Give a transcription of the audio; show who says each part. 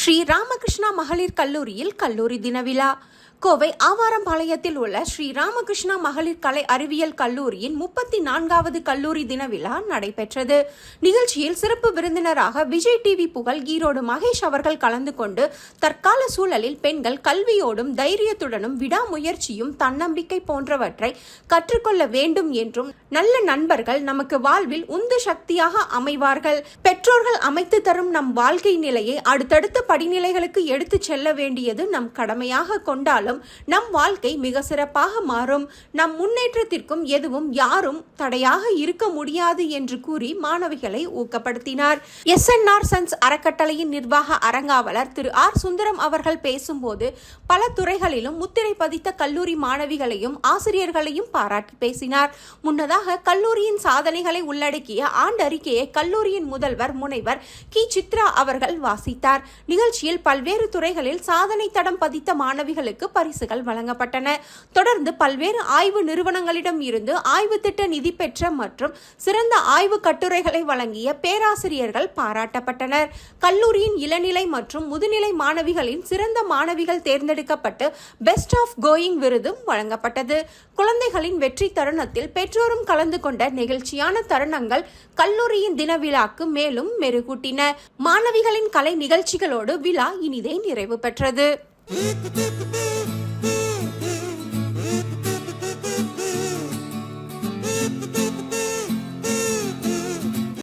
Speaker 1: ஸ்ரீ ராமகிருஷ்ணா மகளிர் கல்லூரியில் கல்லூரி தின விழா கோவை ஆவாரம்பாளையத்தில் உள்ள ஸ்ரீ ராமகிருஷ்ணா மகளிர் கலை அறிவியல் கல்லூரியின் முப்பத்தி நான்காவது கல்லூரி தின விழா நடைபெற்றது. நிகழ்ச்சியில் சிறப்பு விருந்தினராக விஜய் டிவி புகழ் ஈரோடு மகேஷ் அவர்கள் கலந்து கொண்டு தற்கால சூழலில் பெண்கள் கல்வியோடும் தைரியத்துடனும் விடாமுயற்சியும் தன்னம்பிக்கை போன்றவற்றை கற்றுக்கொள்ள வேண்டும் என்றும் நல்ல நண்பர்கள் நமக்கு வாழ்வில் உந்து சக்தியாக அமைவார்கள். பெற்றோர்கள் அமைத்து தரும் நம் வாழ்க்கை நிலையை அடுத்தடுத்த படிநிலைகளுக்கு எடுத்துச் செல்ல வேண்டியது நம் கடமையாக கொண்டாலும் நம் வாழ்க்கை மிக சிறப்பாக மாறும். நம் முன்னேற்றத்திற்கும் எதுவும் யாரும் தடையாக இருக்க முடியாது என்று கூறி மாணவிகளை ஊக்கப்படுத்தினார். எஸ் என் ஆர் சன்ஸ் அறக்கட்டளையின் நிர்வாக அரங்காவலர் திரு. ஆர். சுந்தரம் அவர்கள் பேசும்போது பல துறைகளிலும் முத்திரை பதித்த கல்லூரி மாணவிகளையும் ஆசிரியர்களையும் பாராட்டி பேசினார். முன்னதாக கல்லூரியின் சாதனைகளை உள்ளடக்கிய ஆண்டறிக்கையை கல்லூரியின் முதல்வர் முனைவர் கி. சித்ரா அவர்கள் வாசித்தார். நிகழ்ச்சியில் பல்வேறு துறைகளில் சாதனை தடம் பதித்த மாணவிகளுக்கு பரிசுகள் வழங்கப்பட்டன. தொடர்ந்து பல்வேறு ஆய்வு நிறுவனங்களிடம் இருந்து ஆய்வு திட்ட நிதி பெற்ற மற்றும் சிறந்த ஆய்வு கட்டுரைகளை வழங்கிய பேராசிரியர்கள் பாராட்டப்பட்டனர். கல்லூரியின் இளநிலை மற்றும் முதுநிலை மாணவிகளின் சிறந்த மாணவிகள் தேர்ந்தெடுக்கப்பட்டு பெஸ்ட் ஆஃப் கோயிங் விருதும் வழங்கப்பட்டது. குழந்தைகளின் வெற்றி தருணத்தில் பெற்றோரும் கலந்து கொண்ட நெகிழ்ச்சியான தருணங்கள் கல்லூரியின் தின விழாக்கு மேலும் மெருகூட்டின. மாணவிகளின் கலை நிகழ்ச்சிகளோடு விழா இனிதே நிறைவு பெற்றது.